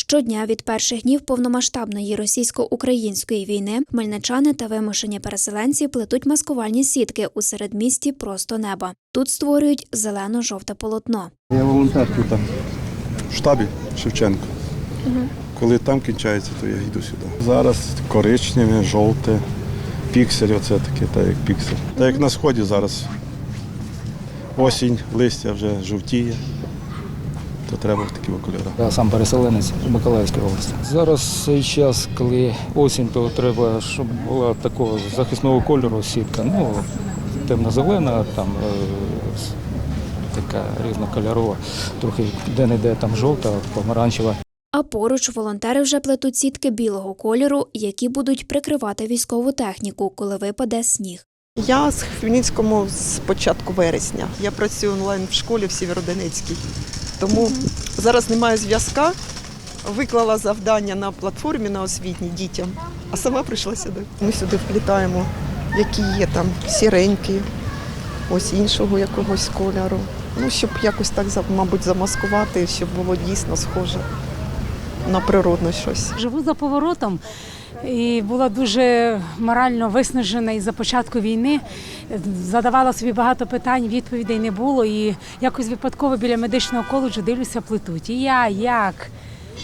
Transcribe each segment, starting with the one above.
Щодня від перших днів повномасштабної російсько-української війни хмельничани та вимушені переселенці плетуть маскувальні сітки у середмісті просто неба. Тут створюють зелено-жовте полотно. Я волонтер тут в штабі Шевченко. Коли там кінчається, то я йду сюди. Зараз коричневе, жовте, піксель, оце таке, так як піксель. Так як на сході зараз осінь, листя вже жовтіє, то треба в такі кольори. Я сам переселенець з Миколаївської області. Зараз цей час, коли осінь, то треба, щоб була такого захисного кольору сітка. Ну, темно-зелена, там е, така різнокольорова, трохи де-не-де там жовта, помаранчева. А поруч волонтери вже плетуть сітки білого кольору, які будуть прикривати військову техніку, коли випаде сніг. Я з Хмельницькому з початку вересня. Я працюю онлайн в школі в Сєвєродонецькій. Тому зараз немає зв'язка. Виклала завдання на платформі на освітній дітям, а сама прийшла сюди. Ми сюди вплітаємо, які є там сіренькі, ось іншого якогось кольору. Ну, щоб якось так, мабуть, замаскувати, щоб було дійсно схоже на природне щось. Живу за поворотом і була дуже морально виснажена із-за початку війни. Задавала собі багато питань, відповідей не було. І якось випадково біля медичного коледжу дивлюся, плетуть. І я як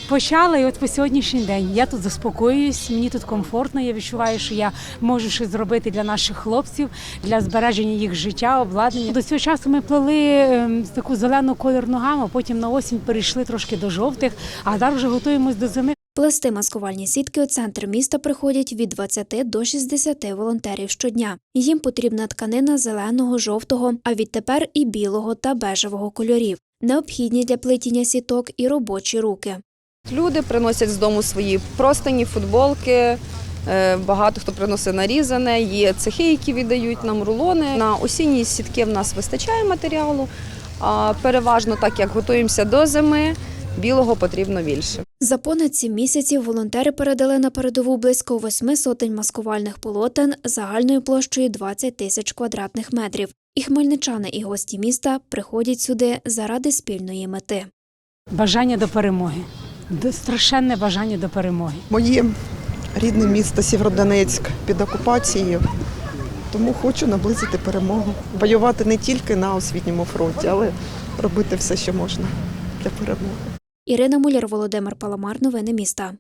почала, і от по сьогоднішній день я тут заспокоююсь, мені тут комфортно. Я відчуваю, що я можу щось зробити для наших хлопців, для збереження їх життя, обладнання. До цього часу ми плели ем, таку зелену колір ногами, потім на осінь перейшли трошки до жовтих, а зараз вже готуємось до зими. Плести маскувальні сітки у центр міста приходять від 20 до 60 волонтерів щодня. Їм потрібна тканина зеленого, жовтого, а відтепер і білого та бежевого кольорів. Необхідні для плетіння сіток і робочі руки. Люди приносять з дому свої простині, футболки. е, Багато хто приносить нарізане, є цехи, які віддають нам рулони. На осінні сітки в нас вистачає матеріалу, а переважно так як готуємося до зими, білого потрібно більше. За понад сім місяців волонтери передали на передову близько восьми сотень маскувальних полотен загальною площею 20 тисяч квадратних метрів. І хмельничани, і гості міста приходять сюди заради спільної мети. Бажання до перемоги. Страшенне бажання до перемоги. Моє рідне місто Сєвєродонецьк під окупацією, тому хочу наблизити перемогу. Воювати не тільки на освітньому фронті, але робити все, що можна для перемоги. Ірина Муляр, Володимир Паламар. Новини міста.